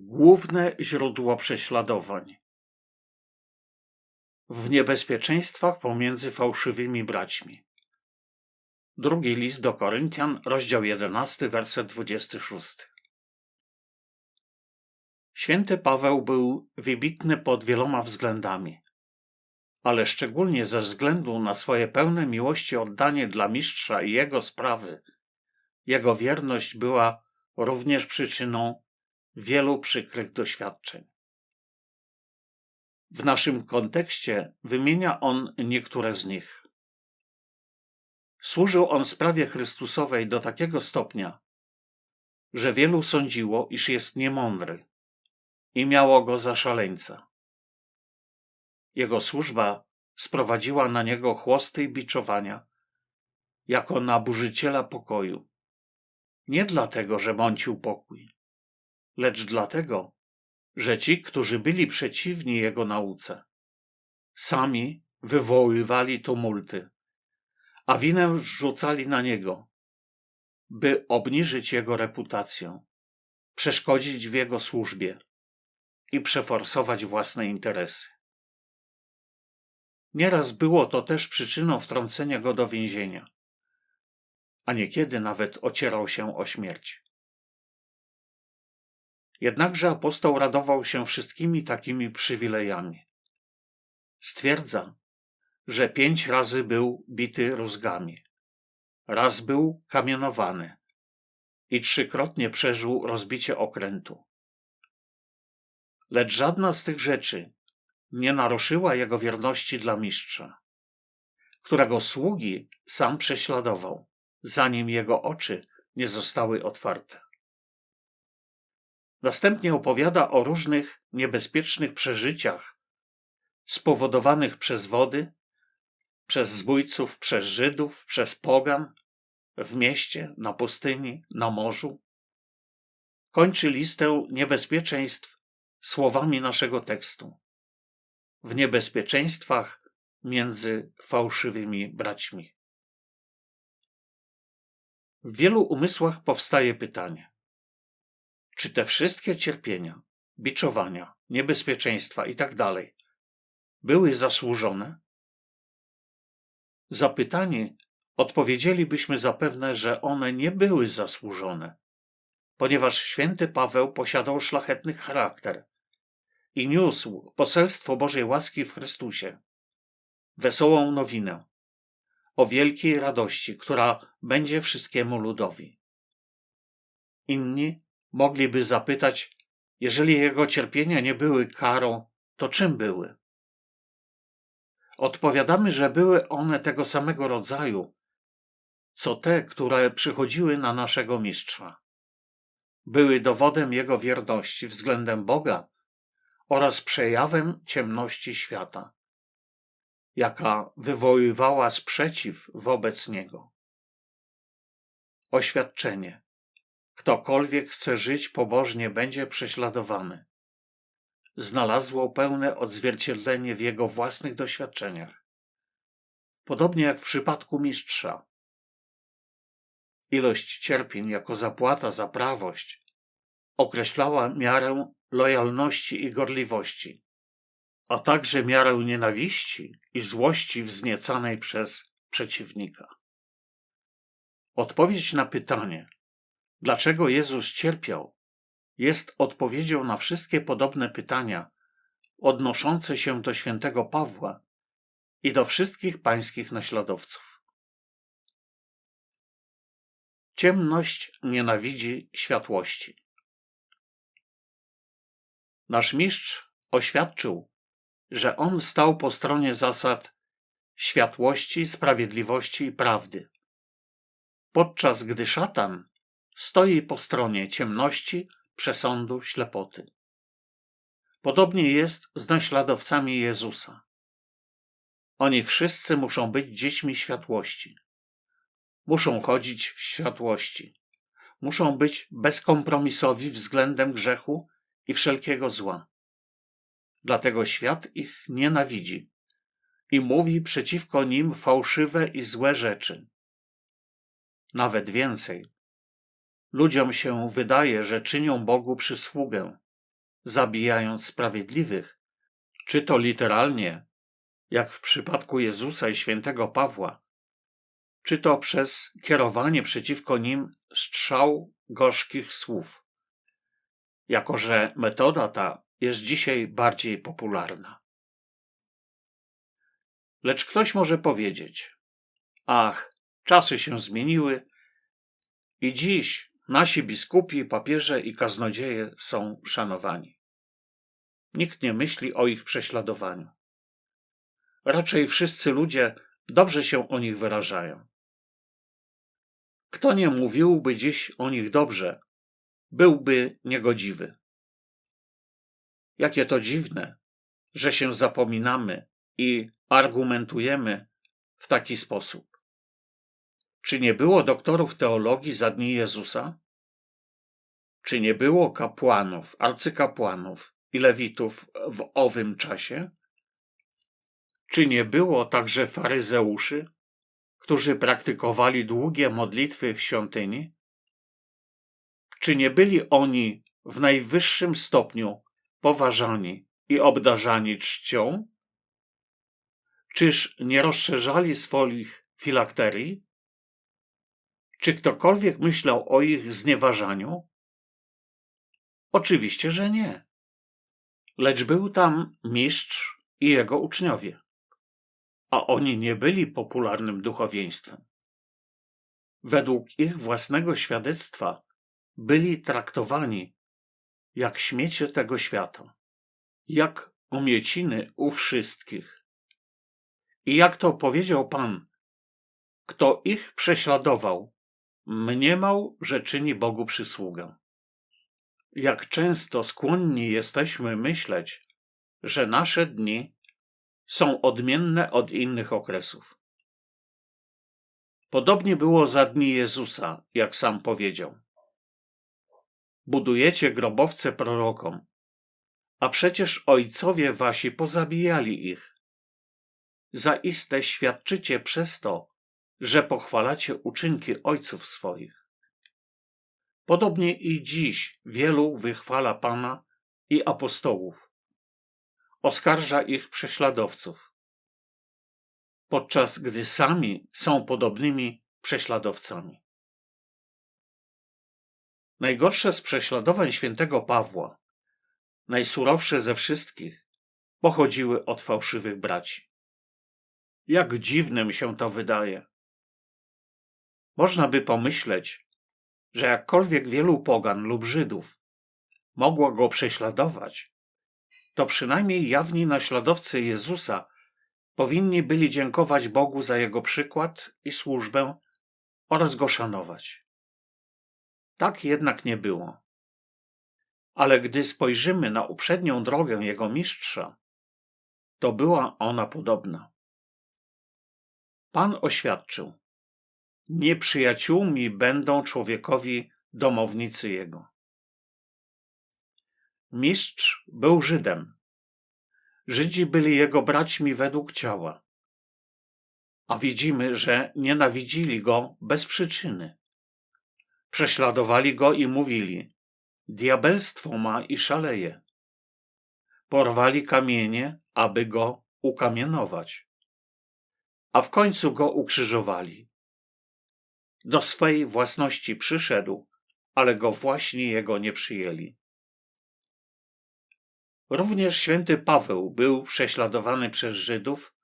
Główne źródło prześladowań. W niebezpieczeństwach pomiędzy fałszywymi braćmi. Drugi list do Koryntian, rozdział 11, werset 26. Święty Paweł był wybitny pod wieloma względami, ale szczególnie ze względu na swoje pełne miłości oddanie dla mistrza i jego sprawy, jego wierność była również przyczyną wielu przykrych doświadczeń. W naszym kontekście wymienia on niektóre z nich. Służył on sprawie Chrystusowej do takiego stopnia, że wielu sądziło, iż jest niemądry i miało go za szaleńca. Jego służba sprowadziła na niego chłosty i biczowania, jako na burzyciela pokoju. Nie dlatego, że mącił pokój, lecz dlatego, że ci, którzy byli przeciwni jego nauce, sami wywoływali tumulty, a winę rzucali na niego, by obniżyć jego reputację, przeszkodzić w jego służbie i przeforsować własne interesy. Nieraz było to też przyczyną wtrącenia go do więzienia, a niekiedy nawet ocierał się o śmierć. Jednakże apostoł radował się wszystkimi takimi przywilejami. Stwierdza, że pięć razy był bity rózgami, raz był kamienowany i trzykrotnie przeżył rozbicie okrętu. Lecz żadna z tych rzeczy nie naruszyła jego wierności dla mistrza, którego sługi sam prześladował, zanim jego oczy nie zostały otwarte. Następnie opowiada o różnych niebezpiecznych przeżyciach spowodowanych przez wody, przez zbójców, przez Żydów, przez pogan, w mieście, na pustyni, na morzu. Kończy listę niebezpieczeństw słowami naszego tekstu. W niebezpieczeństwach między fałszywymi braćmi. W wielu umysłach powstaje pytanie: czy te wszystkie cierpienia, biczowania, niebezpieczeństwa itd. Tak były zasłużone? Zapytani odpowiedzielibyśmy zapewne, że one nie były zasłużone, ponieważ święty Paweł posiadał szlachetny charakter i niósł poselstwo Bożej łaski w Chrystusie, wesołą nowinę o wielkiej radości, która będzie wszystkiemu ludowi. Inni Mogliby zapytać, jeżeli jego cierpienia nie były karą, to czym były? Odpowiadamy, że były one tego samego rodzaju, co te, które przychodziły na naszego mistrza. Były dowodem jego wierności względem Boga oraz przejawem ciemności świata, jaka wywoływała sprzeciw wobec niego. Oświadczenie. Ktokolwiek chce żyć pobożnie, będzie prześladowany. Znalazło pełne odzwierciedlenie w jego własnych doświadczeniach. Podobnie jak w przypadku mistrza. Ilość cierpień jako zapłata za prawość określała miarę lojalności i gorliwości, a także miarę nienawiści i złości wzniecanej przez przeciwnika. Odpowiedź na pytanie, Dlaczego Jezus cierpiał? Jest odpowiedzią na wszystkie podobne pytania odnoszące się do świętego Pawła i do wszystkich pańskich naśladowców. Ciemność nienawidzi światłości. Nasz mistrz oświadczył, że on stał po stronie zasad światłości, sprawiedliwości i prawdy, podczas gdy szatan stoi po stronie ciemności, przesądu, ślepoty. Podobnie jest z naśladowcami Jezusa. Oni wszyscy muszą być dziećmi światłości. Muszą chodzić w światłości. Muszą być bezkompromisowi względem grzechu i wszelkiego zła. Dlatego świat ich nienawidzi i mówi przeciwko nim fałszywe i złe rzeczy. Nawet więcej, Ludziom się wydaje, że czynią Bogu przysługę, zabijając sprawiedliwych, czy to literalnie, jak w przypadku Jezusa i świętego Pawła, czy to przez kierowanie przeciwko nim strzał gorzkich słów, jako że metoda ta jest dzisiaj bardziej popularna. Lecz ktoś może powiedzieć: Ach, czasy się zmieniły i dziś nasi biskupi, papieże i kaznodzieje są szanowani. Nikt nie myśli o ich prześladowaniu. Raczej wszyscy ludzie dobrze się o nich wyrażają. Kto nie mówiłby dziś o nich dobrze, byłby niegodziwy. Jakie to dziwne, że się zapominamy i argumentujemy w taki sposób. Czy nie było doktorów teologii za dni Jezusa? Czy nie było kapłanów, arcykapłanów i lewitów w owym czasie? Czy nie było także faryzeuszy, którzy praktykowali długie modlitwy w świątyni? Czy nie byli oni w najwyższym stopniu poważani i obdarzani czcią? Czyż nie rozszerzali swoich filakterii? Czy ktokolwiek myślał o ich znieważaniu? Oczywiście, że nie. Lecz był tam mistrz i jego uczniowie, a oni nie byli popularnym duchowieństwem. Według ich własnego świadectwa byli traktowani jak śmiecie tego świata, jak omieciny u wszystkich. I jak to powiedział Pan, kto ich prześladował, mniemał, że czyni Bogu przysługę. Jak często skłonni jesteśmy myśleć, że nasze dni są odmienne od innych okresów. Podobnie było za dni Jezusa, jak sam powiedział. Budujecie grobowce prorokom, a przecież ojcowie wasi pozabijali ich. Zaiste świadczycie przez to, że pochwalacie uczynki ojców swoich. Podobnie i dziś wielu wychwala Pana i apostołów. Oskarża ich prześladowców, podczas gdy sami są podobnymi prześladowcami. Najgorsze z prześladowań świętego Pawła, najsurowsze ze wszystkich, pochodziły od fałszywych braci. Jak dziwnym się to wydaje. Można by pomyśleć, że jakkolwiek wielu pogan lub Żydów mogło go prześladować, to przynajmniej jawni naśladowcy Jezusa powinni byli dziękować Bogu za jego przykład i służbę oraz go szanować. Tak jednak nie było. Ale gdy spojrzymy na uprzednią drogę jego mistrza, to była ona podobna. Pan oświadczył: Nieprzyjaciółmi będą człowiekowi domownicy jego. Mistrz był Żydem. Żydzi byli jego braćmi według ciała. A widzimy, że nienawidzili go bez przyczyny. Prześladowali go i mówili: Diabelstwo ma i szaleje. Porwali kamienie, aby go ukamienować. A w końcu go ukrzyżowali. Do swej własności przyszedł, ale go właśnie jego nie przyjęli. Również święty Paweł był prześladowany przez Żydów,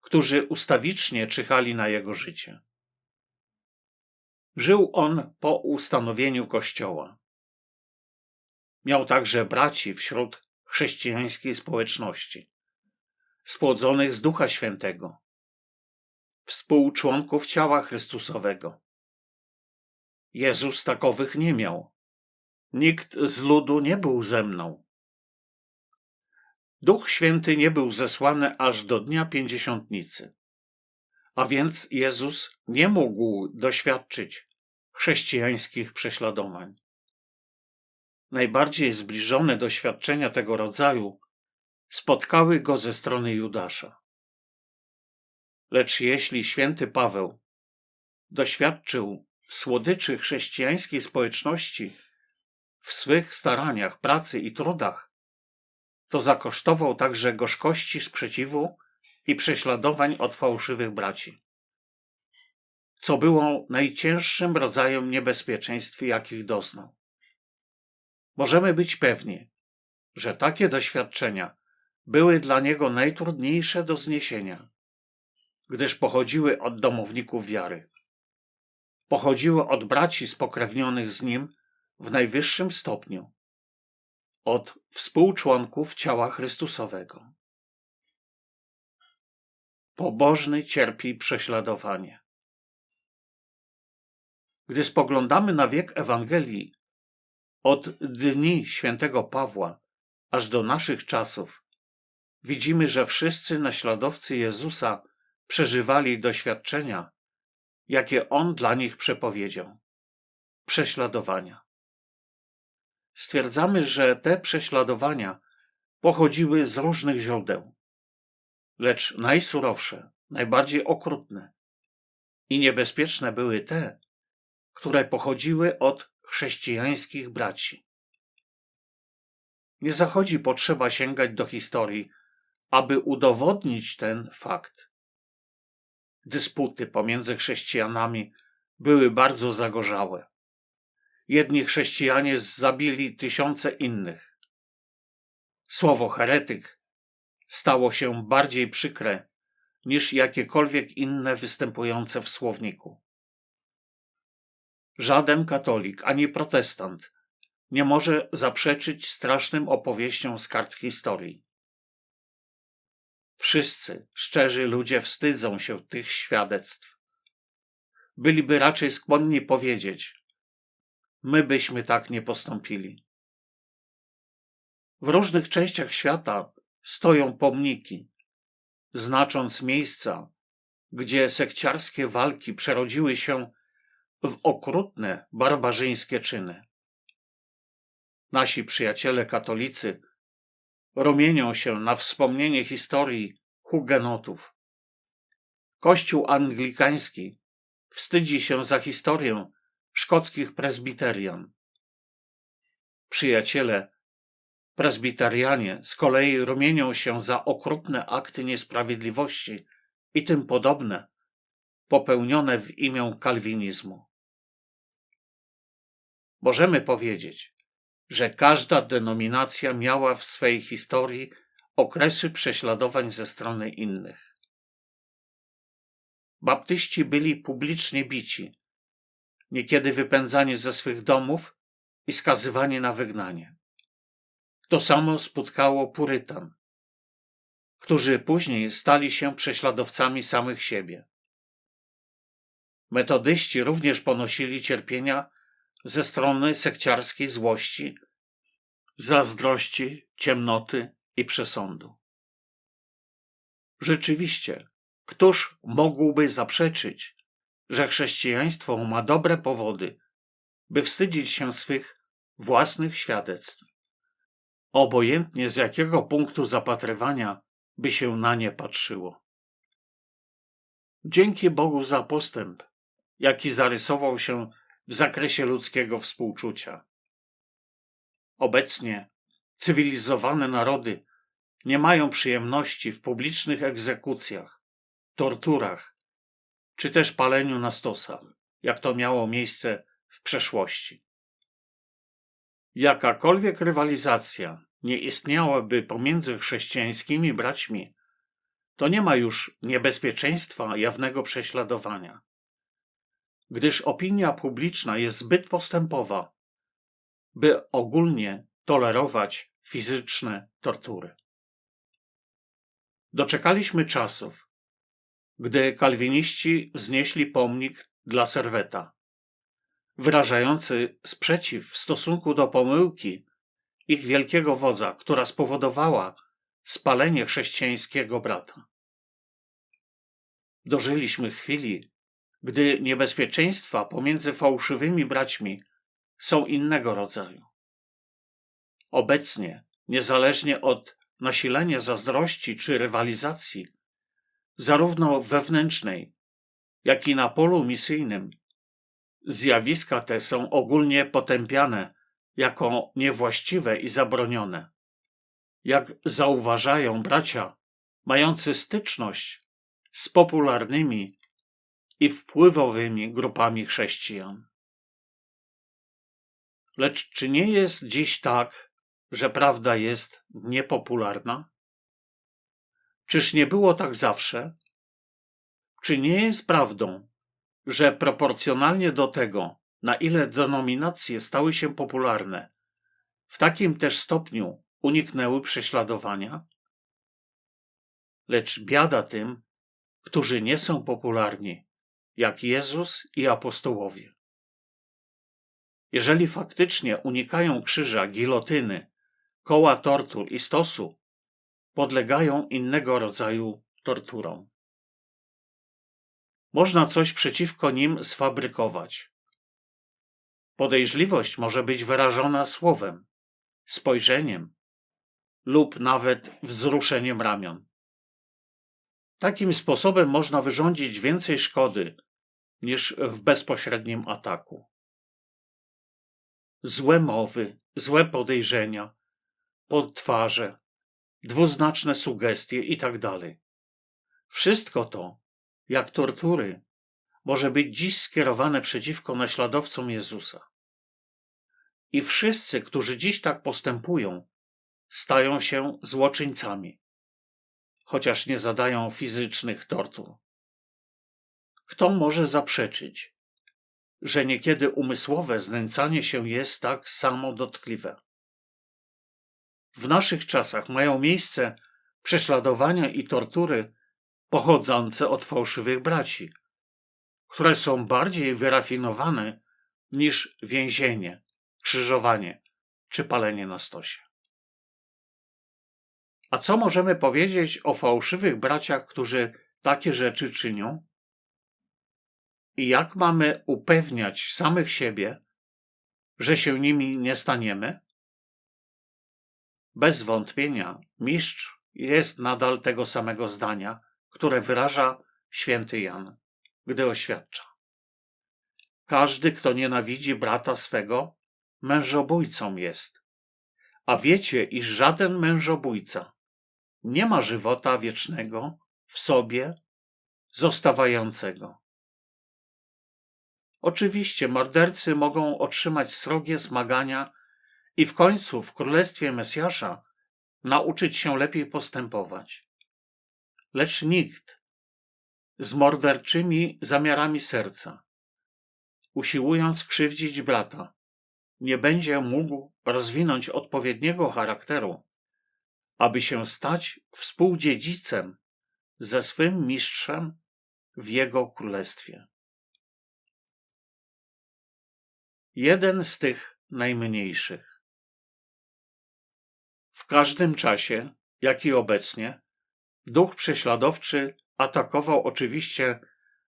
którzy ustawicznie czyhali na jego życie. Żył on po ustanowieniu Kościoła. Miał także braci wśród chrześcijańskiej społeczności, spłodzonych z Ducha Świętego, współczłonków ciała Chrystusowego. Jezus takowych nie miał. Nikt z ludu nie był ze mną. Duch Święty nie był zesłany aż do dnia pięćdziesiątnicy. A więc Jezus nie mógł doświadczyć chrześcijańskich prześladowań. Najbardziej zbliżone doświadczenia tego rodzaju spotkały go ze strony Judasza. Lecz jeśli święty Paweł doświadczył słodyczy chrześcijańskiej społeczności w swych staraniach, pracy i trudach, to zakosztował także gorzkości sprzeciwu i prześladowań od fałszywych braci, co było najcięższym rodzajem niebezpieczeństw, jakich doznał. Możemy być pewni, że takie doświadczenia były dla niego najtrudniejsze do zniesienia, gdyż pochodziły od domowników wiary. Pochodziły od braci spokrewnionych z nim w najwyższym stopniu, od współczłonków ciała Chrystusowego. Pobożny cierpi prześladowanie. Gdy spoglądamy na wiek Ewangelii, od dni świętego Pawła aż do naszych czasów, widzimy, że wszyscy naśladowcy Jezusa przeżywali doświadczenia, jakie On dla nich przepowiedział prześladowania. Stwierdzamy, że te prześladowania pochodziły z różnych źródeł, lecz najsurowsze, najbardziej okrutne i niebezpieczne były te, które pochodziły od chrześcijańskich braci. Nie zachodzi potrzeba sięgać do historii, aby udowodnić ten fakt. Dysputy pomiędzy chrześcijanami były bardzo zagorzałe. Jedni chrześcijanie zabili tysiące innych. Słowo heretyk stało się bardziej przykre niż jakiekolwiek inne występujące w słowniku. Żaden katolik ani protestant nie może zaprzeczyć strasznym opowieściom z kart historii. Wszyscy szczerzy ludzie wstydzą się tych świadectw. Byliby raczej skłonni powiedzieć: My byśmy tak nie postąpili. W różnych częściach świata stoją pomniki, znacząc miejsca, gdzie sekciarskie walki przerodziły się w okrutne, barbarzyńskie czyny. Nasi przyjaciele katolicy rumienią się na wspomnienie historii hugenotów. Kościół anglikański wstydzi się za historię szkockich prezbiterian. Przyjaciele prezbiterianie z kolei rumienią się za okrutne akty niesprawiedliwości i tym podobne, popełnione w imię kalwinizmu. Możemy powiedzieć, że każda denominacja miała w swej historii okresy prześladowań ze strony innych. Baptyści byli publicznie bici, niekiedy wypędzani ze swych domów i skazywani na wygnanie. To samo spotkało Purytan, którzy później stali się prześladowcami samych siebie. Metodyści również ponosili cierpienia ze strony sekciarskiej złości, zazdrości, ciemnoty i przesądu. Rzeczywiście, któż mógłby zaprzeczyć, że chrześcijaństwo ma dobre powody, by wstydzić się swych własnych świadectw, obojętnie z jakiego punktu zapatrywania by się na nie patrzyło. Dzięki Bogu za postęp, jaki zarysował się w zakresie ludzkiego współczucia. Obecnie cywilizowane narody nie mają przyjemności w publicznych egzekucjach, torturach czy też paleniu na stosach, jak to miało miejsce w przeszłości. Jakakolwiek rywalizacja nie istniałaby pomiędzy chrześcijańskimi braćmi, to nie ma już niebezpieczeństwa jawnego prześladowania gdyż opinia publiczna jest zbyt postępowa, by ogólnie tolerować fizyczne tortury. Doczekaliśmy czasów, gdy kalwiniści wznieśli pomnik dla serweta, wyrażający sprzeciw w stosunku do pomyłki ich wielkiego wodza, która spowodowała spalenie chrześcijańskiego brata. Dożyliśmy chwili, gdy niebezpieczeństwa pomiędzy fałszywymi braćmi są innego rodzaju. Obecnie, niezależnie od nasilenia zazdrości czy rywalizacji, zarówno wewnętrznej, jak i na polu misyjnym, zjawiska te są ogólnie potępiane jako niewłaściwe i zabronione. Jak zauważają bracia mający styczność z popularnymi i wpływowymi grupami chrześcijan. Lecz czy nie jest dziś tak, że prawda jest niepopularna? Czyż nie było tak zawsze? Czy nie jest prawdą, że proporcjonalnie do tego, na ile denominacje stały się popularne, w takim też stopniu uniknęły prześladowania? Lecz biada tym, którzy nie są popularni, jak Jezus i apostołowie. Jeżeli faktycznie unikają krzyża, gilotyny, koła tortur i stosu, podlegają innego rodzaju torturom. Można coś przeciwko nim sfabrykować. Podejrzliwość może być wyrażona słowem, spojrzeniem lub nawet wzruszeniem ramion. Takim sposobem można wyrządzić więcej szkody niż w bezpośrednim ataku. Złe mowy, złe podejrzenia, podtwarze, dwuznaczne sugestie itd. Wszystko to, jak tortury, może być dziś skierowane przeciwko naśladowcom Jezusa. I wszyscy, którzy dziś tak postępują, stają się złoczyńcami chociaż nie zadają fizycznych tortur. Kto może zaprzeczyć, że niekiedy umysłowe znęcanie się jest tak samo dotkliwe? W naszych czasach mają miejsce prześladowania i tortury pochodzące od fałszywych braci, które są bardziej wyrafinowane niż więzienie, krzyżowanie czy palenie na stosie. A co możemy powiedzieć o fałszywych braciach, którzy takie rzeczy czynią? I jak mamy upewniać samych siebie, że się nimi nie staniemy? Bez wątpienia mistrz jest nadal tego samego zdania, które wyraża święty Jan, gdy oświadcza. Każdy, kto nienawidzi brata swego, mężobójcą jest. A wiecie, iż żaden mężobójca nie ma żywota wiecznego w sobie zostawającego. Oczywiście mordercy mogą otrzymać srogie zmagania i w końcu w królestwie Mesjasza nauczyć się lepiej postępować. Lecz nikt z morderczymi zamiarami serca, usiłując krzywdzić brata, nie będzie mógł rozwinąć odpowiedniego charakteru aby się stać współdziedzicem ze swym mistrzem w jego królestwie. Jeden z tych najmniejszych. W każdym czasie, jak i obecnie, duch prześladowczy atakował oczywiście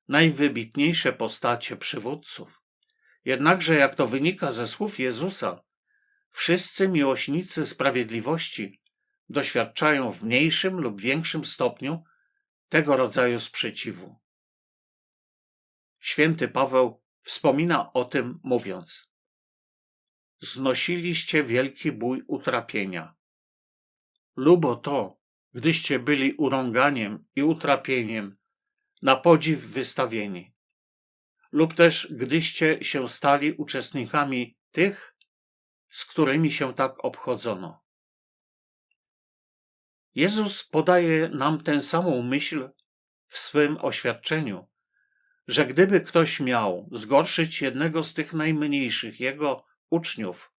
najwybitniejsze postacie przywódców. Jednakże, jak to wynika ze słów Jezusa, wszyscy miłośnicy sprawiedliwości doświadczają w mniejszym lub większym stopniu tego rodzaju sprzeciwu. Święty Paweł wspomina o tym mówiąc: Znosiliście wielki bój utrapienia. Lubo to, gdyście byli urąganiem i utrapieniem na podziw wystawieni, lub też gdyście się stali uczestnikami tych, z którymi się tak obchodzono. Jezus podaje nam tę samą myśl w swym oświadczeniu, że gdyby ktoś miał zgorszyć jednego z tych najmniejszych jego uczniów,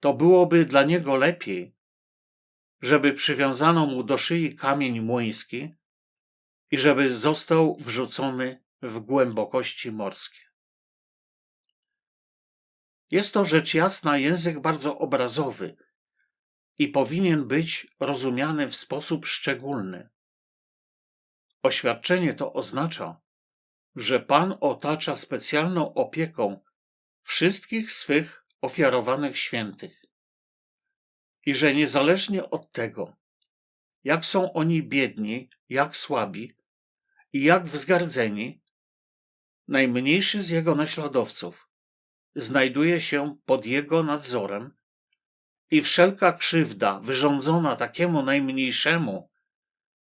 to byłoby dla niego lepiej, żeby przywiązano mu do szyi kamień młyński i żeby został wrzucony w głębokości morskie. Jest to rzecz jasna język bardzo obrazowy, i powinien być rozumiany w sposób szczególny. Oświadczenie to oznacza, że Pan otacza specjalną opieką wszystkich swych ofiarowanych świętych i że niezależnie od tego, jak są oni biedni, jak słabi i jak wzgardzeni, najmniejszy z jego naśladowców znajduje się pod jego nadzorem i wszelka krzywda wyrządzona takiemu najmniejszemu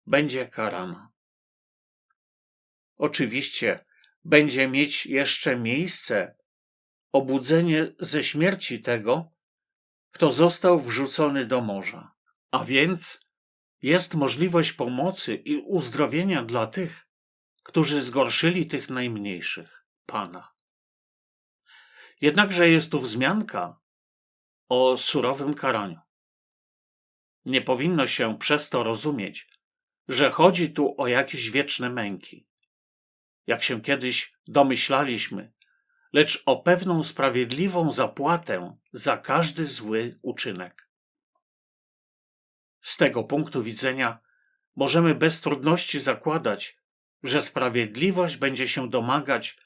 będzie karana. Oczywiście będzie mieć jeszcze miejsce obudzenie ze śmierci tego, kto został wrzucony do morza. A więc jest możliwość pomocy i uzdrowienia dla tych, którzy zgorszyli tych najmniejszych Pana. Jednakże jest tu wzmianka o surowym karaniu. Nie powinno się przez to rozumieć, że chodzi tu o jakieś wieczne męki, jak się kiedyś domyślaliśmy, lecz o pewną sprawiedliwą zapłatę za każdy zły uczynek. Z tego punktu widzenia możemy bez trudności zakładać, że sprawiedliwość będzie się domagać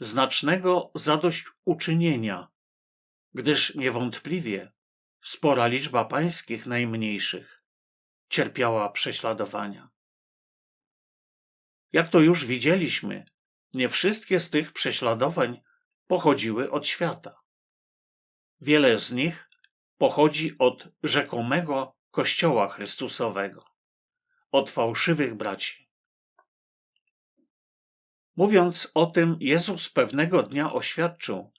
znacznego zadośćuczynienia, gdyż niewątpliwie spora liczba pańskich najmniejszych cierpiała prześladowania. Jak to już widzieliśmy, nie wszystkie z tych prześladowań pochodziły od świata. Wiele z nich pochodzi od rzekomego Kościoła Chrystusowego, od fałszywych braci. Mówiąc o tym, Jezus pewnego dnia oświadczył,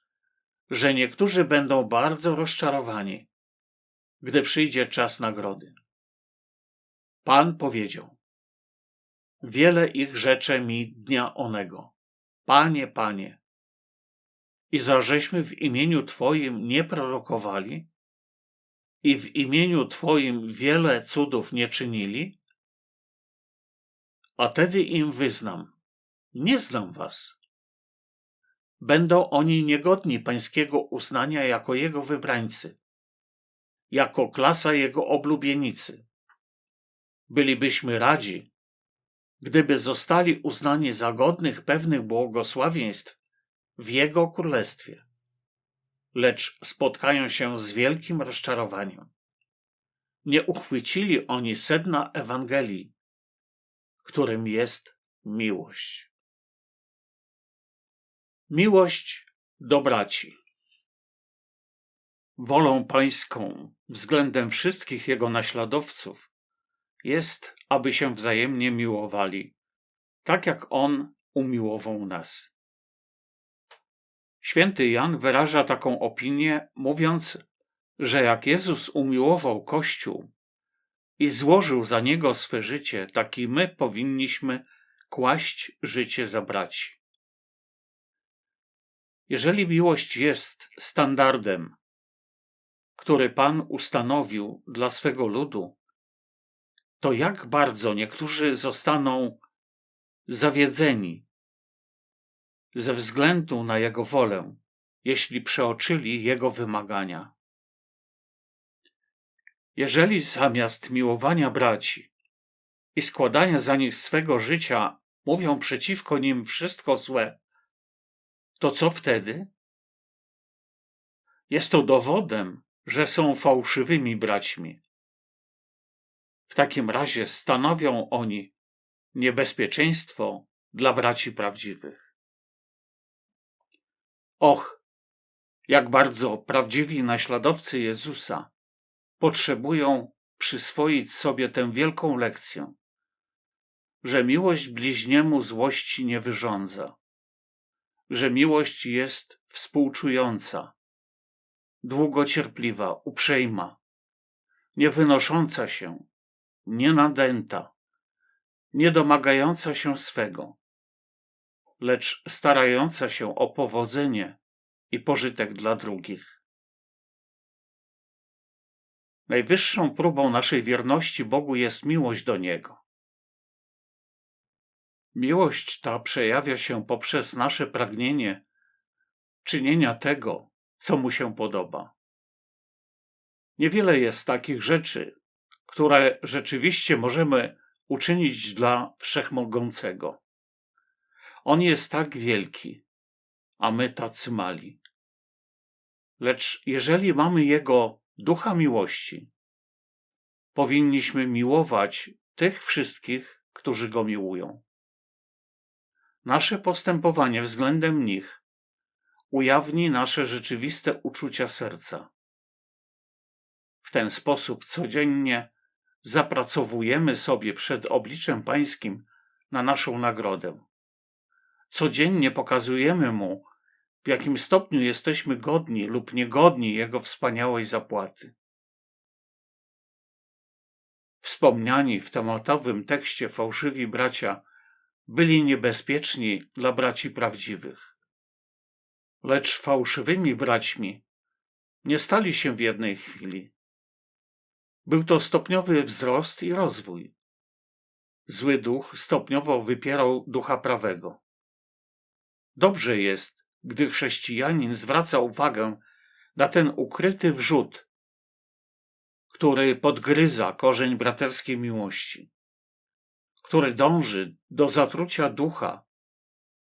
że niektórzy będą bardzo rozczarowani, gdy przyjdzie czas nagrody. Pan powiedział: Wiele ich rzecze mi dnia onego. Panie, panie, i zażeśmy w imieniu Twoim nie prorokowali i w imieniu Twoim wiele cudów nie czynili? A tedy im wyznam, nie znam Was. Będą oni niegodni pańskiego uznania jako jego wybrańcy, jako klasa jego oblubienicy. Bylibyśmy radzi, gdyby zostali uznani za godnych pewnych błogosławieństw w Jego Królestwie, lecz spotkają się z wielkim rozczarowaniem. Nie uchwycili oni sedna Ewangelii, którym jest miłość. Miłość do braci. Wolą pańską względem wszystkich jego naśladowców jest, aby się wzajemnie miłowali, tak jak on umiłował nas. Święty Jan wyraża taką opinię, mówiąc, że jak Jezus umiłował Kościół i złożył za niego swe życie, tak i my powinniśmy kłaść życie za braci. Jeżeli miłość jest standardem, który Pan ustanowił dla swego ludu, to jak bardzo niektórzy zostaną zawiedzeni ze względu na Jego wolę, jeśli przeoczyli Jego wymagania. Jeżeli zamiast miłowania braci i składania za nich swego życia mówią przeciwko nim wszystko złe, to co wtedy? Jest to dowodem, że są fałszywymi braćmi. W takim razie stanowią oni niebezpieczeństwo dla braci prawdziwych. Och, jak bardzo prawdziwi naśladowcy Jezusa potrzebują przyswoić sobie tę wielką lekcję, że miłość bliźniemu złości nie wyrządza, że miłość jest współczująca, długocierpliwa, uprzejma, nie wynosząca się, nie nadęta, nie domagająca się swego, lecz starająca się o powodzenie i pożytek dla drugich. Najwyższą próbą naszej wierności Bogu jest miłość do Niego. Miłość ta przejawia się poprzez nasze pragnienie czynienia tego, co mu się podoba. Niewiele jest takich rzeczy, które rzeczywiście możemy uczynić dla wszechmogącego. On jest tak wielki, a my tacy mali. Lecz jeżeli mamy Jego ducha miłości, powinniśmy miłować tych wszystkich, którzy Go miłują. Nasze postępowanie względem nich ujawni nasze rzeczywiste uczucia serca. W ten sposób codziennie zapracowujemy sobie przed obliczem Pańskim na naszą nagrodę. Codziennie pokazujemy Mu, w jakim stopniu jesteśmy godni lub niegodni Jego wspaniałej zapłaty. Wspomniani w tematowym tekście fałszywi bracia byli niebezpieczni dla braci prawdziwych. Lecz fałszywymi braćmi nie stali się w jednej chwili. Był to stopniowy wzrost i rozwój. Zły duch stopniowo wypierał ducha prawego. Dobrze jest, gdy chrześcijanin zwraca uwagę na ten ukryty wrzód, który podgryza korzeń braterskiej miłości, który dąży do zatrucia ducha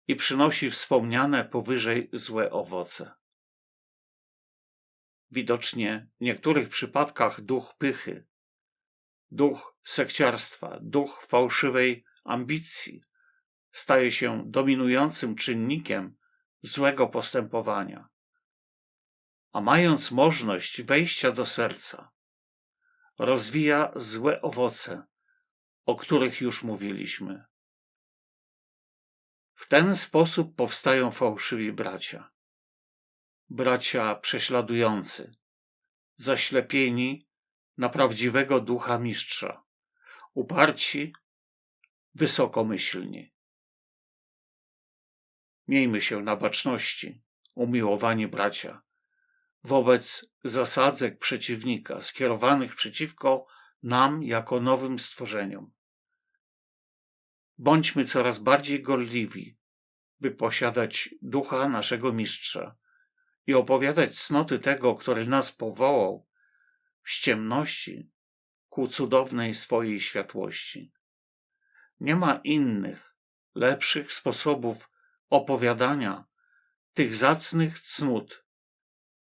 i przynosi wspomniane powyżej złe owoce. Widocznie w niektórych przypadkach duch pychy, duch sekciarstwa, duch fałszywej ambicji staje się dominującym czynnikiem złego postępowania. A mając możliwość wejścia do serca, rozwija złe owoce, o których już mówiliśmy. W ten sposób powstają fałszywi bracia. Bracia prześladujący, zaślepieni na prawdziwego ducha mistrza, uparci, wysokomyślni. Miejmy się na baczności, umiłowani bracia, wobec zasadzek przeciwnika skierowanych przeciwko nam jako nowym stworzeniom. Bądźmy coraz bardziej gorliwi, by posiadać ducha naszego mistrza i opowiadać cnoty tego, który nas powołał z ciemności ku cudownej swojej światłości. Nie ma innych, lepszych sposobów opowiadania tych zacnych cnót,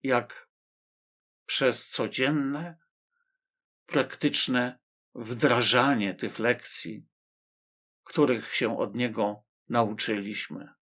jak przez codzienne, praktyczne wdrażanie tych lekcji, których się od niego nauczyliśmy.